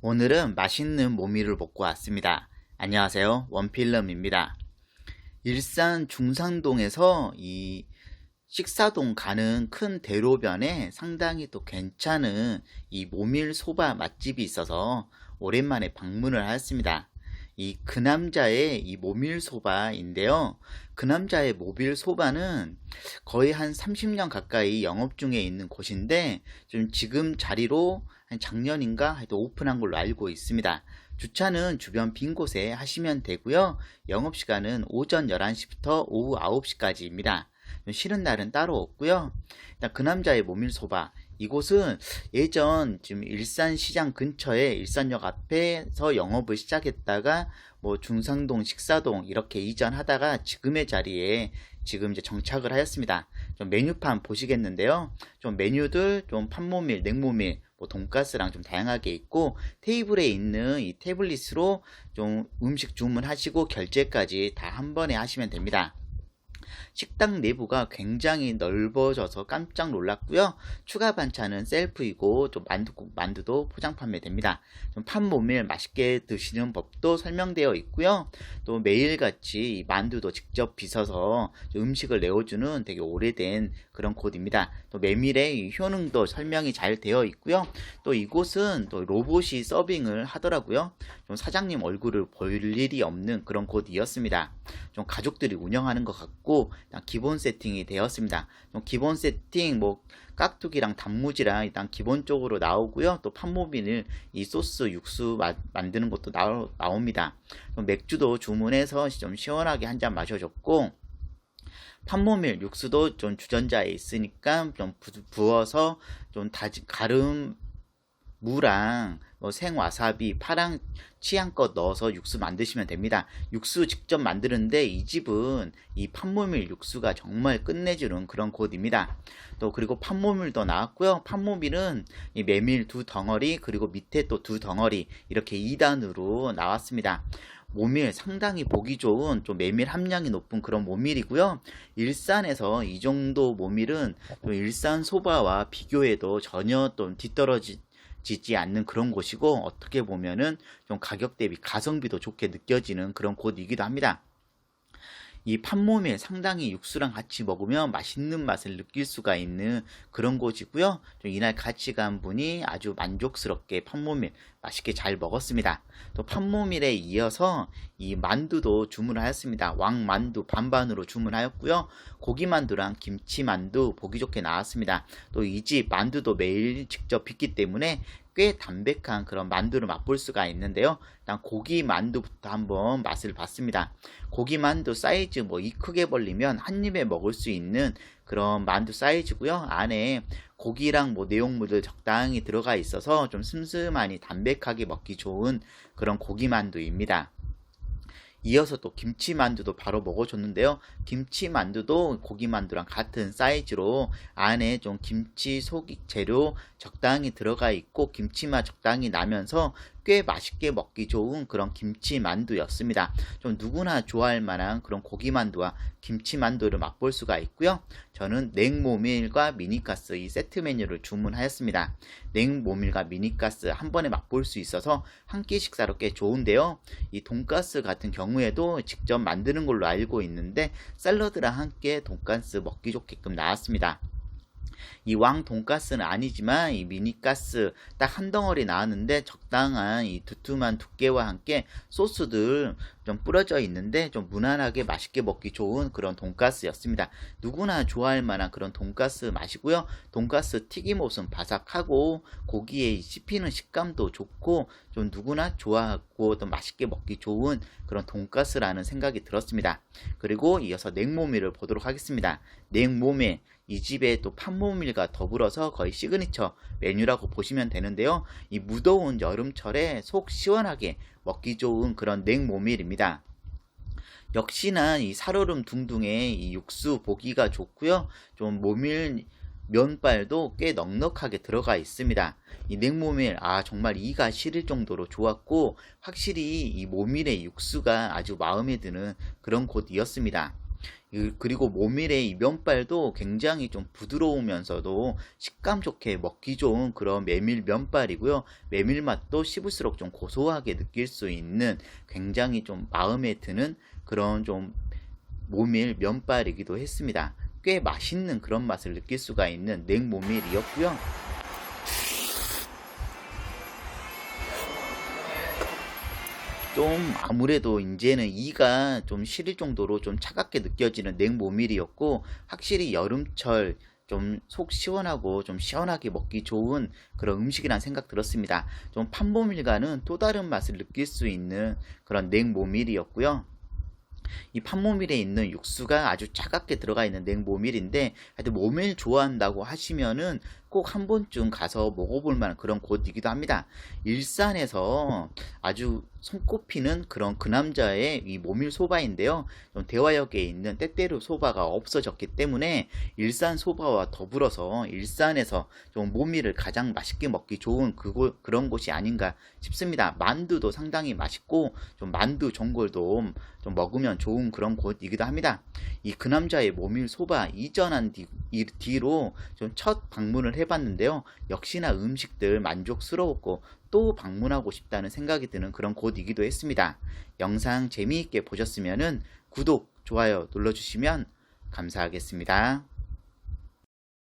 오늘은 맛있는 모미를 먹고 왔습니다. 안녕하세요. 원필름입니다. 일산 중산동에서 이 식사동 가는 큰 대로변에 상당히 또 괜찮은 이 모밀 소바 맛집이 있어서 오랜만에 방문을 하였습니다. 이 그 남자의 이 모밀 소바인데요. 그 남자의 모밀 소바는 거의 한 30년 가까이 영업 중에 있는 곳인데 좀 지금 자리로 한 작년인가 하여튼 오픈한 걸로 알고 있습니다. 주차는 주변 빈 곳에 하시면 되고요. 영업시간은 오전 11시부터 오후 9시까지입니다. 쉬는 날은 따로 없고요. 일단 그 남자의 모밀소바 이곳은 예전 지금 일산시장 근처에 일산역 앞에서 영업을 시작했다가 뭐 중상동, 식사동 이렇게 이전하다가 지금의 자리에 지금 이제 정착을 하였습니다. 좀 메뉴판 보시겠는데요. 좀 메뉴들 좀 판모밀, 냉모밀, 뭐 돈가스랑 좀 다양하게 있고 테이블에 있는 이 태블릿으로 좀 음식 주문하시고 결제까지 다 한 번에 하시면 됩니다. 식당 내부가 굉장히 넓어져서 깜짝 놀랐고요. 추가 반찬은 셀프이고 좀 만두국 만두도 포장 판매됩니다. 좀 판모밀 맛있게 드시는 법도 설명되어 있고요. 또 매일같이 만두도 직접 빚어서 음식을 내어주는 되게 오래된 그런 곳입니다. 또 메밀의 효능도 설명이 잘 되어 있고요. 또 이곳은 또 로봇이 서빙을 하더라고요. 좀 사장님 얼굴을 볼 일이 없는 그런 곳이었습니다. 좀 가족들이 운영하는 것 같고 기본 세팅이 되었습니다. 좀 기본 세팅 뭐 깍두기랑 단무지랑 일단 기본적으로 나오고요. 또 판모빈을 이 소스 육수 마, 만드는 것도 나오, 나옵니다. 맥주도 주문해서 좀 시원하게 한 잔 마셔줬고 판모밀 육수도 좀 주전자에 있으니까 좀 부어서 좀 다진 가름 무랑 뭐 생와사비, 파랑 취향껏 넣어서 육수 만드시면 됩니다. 육수 직접 만드는데 이 집은 이 판모밀 육수가 정말 끝내주는 그런 곳입니다. 또 그리고 판모밀도 나왔고요. 판모밀은 이 메밀 두 덩어리 그리고 밑에 또 두 덩어리 이렇게 2단으로 나왔습니다. 모밀 상당히 보기 좋은 좀 메밀 함량이 높은 그런 모밀이고요. 일산에서 이 정도 모밀은 일산 소바와 비교해도 전혀 좀 뒤떨어지 지지 않는 그런 곳이고 어떻게 보면은 좀 가격 대비 가성비도 좋게 느껴지는 그런 곳이기도 합니다. 이 판모밀 상당히 육수랑 같이 먹으면 맛있는 맛을 느낄 수가 있는 그런 곳이고요. 좀 이날 같이 간 분이 아주 만족스럽게 판모밀 맛있게 잘 먹었습니다. 또 판모밀에 이어서 이 만두도 주문하였습니다. 왕만두 반반으로 주문하였고요. 고기만두랑 김치만두 보기 좋게 나왔습니다. 또 이 집 만두도 매일 직접 빚기 때문에 꽤 담백한 그런 만두를 맛볼 수가 있는데요. 일단 고기 만두부터 한번 맛을 봤습니다. 고기 만두 사이즈 뭐 이 크게 벌리면 한 입에 먹을 수 있는 그런 만두 사이즈고요. 안에 고기랑 뭐 내용물들 적당히 들어가 있어서 좀 슴슴하니 담백하게 먹기 좋은 그런 고기 만두입니다. 이어서 또 김치만두도 바로 먹어줬는데요. 김치만두도 고기만두랑 같은 사이즈로 안에 좀 김치 속 재료 적당히 들어가 있고 김치맛 적당히 나면서 꽤 맛있게 먹기 좋은 그런 김치 만두였습니다. 좀 누구나 좋아할 만한 그런 고기 만두와 김치 만두를 맛볼 수가 있고요. 저는 냉모밀과 미니가스 이 세트 메뉴를 주문하였습니다. 냉모밀과 미니가스 한 번에 맛볼 수 있어서 한 끼 식사로 꽤 좋은데요. 이 돈가스 같은 경우에도 직접 만드는 걸로 알고 있는데 샐러드랑 함께 돈가스 먹기 좋게끔 나왔습니다. 이 왕 돈가스는 아니지만 이 미니가스 딱 한 덩어리 나왔는데 적당한 이 두툼한 두께와 함께 소스들 좀 뿌려져 있는데 좀 무난하게 맛있게 먹기 좋은 그런 돈가스였습니다. 누구나 좋아할 만한 그런 돈가스 맛이고요. 돈가스 튀김옷은 바삭하고 고기에 씹히는 식감도 좋고 좀 누구나 좋아하고 또 맛있게 먹기 좋은 그런 돈가스라는 생각이 들었습니다. 그리고 이어서 냉모밀을 보도록 하겠습니다. 냉모밀 이 집에 또 판모 밀과 더불어서 거의 시그니처 메뉴라고 보시면 되는데요. 이 무더운 여름철에 속 시원하게 먹기 좋은 그런 냉모밀입니다. 역시나 이 살얼음 둥둥의 이 육수 보기가 좋고요. 좀 모밀 면발도 꽤 넉넉하게 들어가 있습니다. 이 냉모밀 아 정말 이가 시릴 정도로 좋았고 확실히 이 모밀의 육수가 아주 마음에 드는 그런 곳이었습니다. 이- 그리고 모밀의 이 면발도 굉장히 좀 부드러우면서도 식감 좋게 먹기 좋은 그런 메밀 면발이고요. 메밀 맛도 씹을수록 좀 고소하게 느낄 수 있는 굉장히 좀 마음에 드는 그런 좀 모밀 면발이기도 했습니다. 꽤 맛있는 그런 맛을 느낄 수가 있는 냉모밀이었고요. 좀 아무래도 이제는 이가 좀 시릴 정도로 좀 차갑게 느껴지는 냉모밀이었고 확실히 여름철 좀 속 시원하고 좀 시원하게 먹기 좋은 그런 음식이라는 생각 들었습니다. 좀 판모밀과는 또 다른 맛을 느낄 수 있는 그런 냉모밀이었고요. 이 판모밀에 있는 육수가 아주 차갑게 들어가 있는 냉모밀인데 하여튼 모밀 좋아한다고 하시면은 꼭 한 번쯤 가서 먹어볼 만한 그런 곳이기도 합니다. 일산에서 아주 손꼽히는 그런 그 남자의 이 모밀 소바인데요. 좀 대화역에 있는 때때로 소바가 없어졌기 때문에 일산 소바와 더불어서 일산에서 좀 모밀을 가장 맛있게 먹기 좋은 그곳, 그런 곳이 아닌가 싶습니다. 만두도 상당히 맛있고 좀 만두 전골도 좀 먹으면 좋은 그런 곳이기도 합니다. 이 그 남자의 모밀 소바 이전한 뒤, 이- 뒤로 좀 첫 방문을 해봤는데요. 역시나 음식들 만족스러웠고 또 방문하고 싶다는 생각이 드는 그런 곳이기도 했습니다. 영상 재미있게 보셨으면 구독, 좋아요 눌러주시면 감사하겠습니다.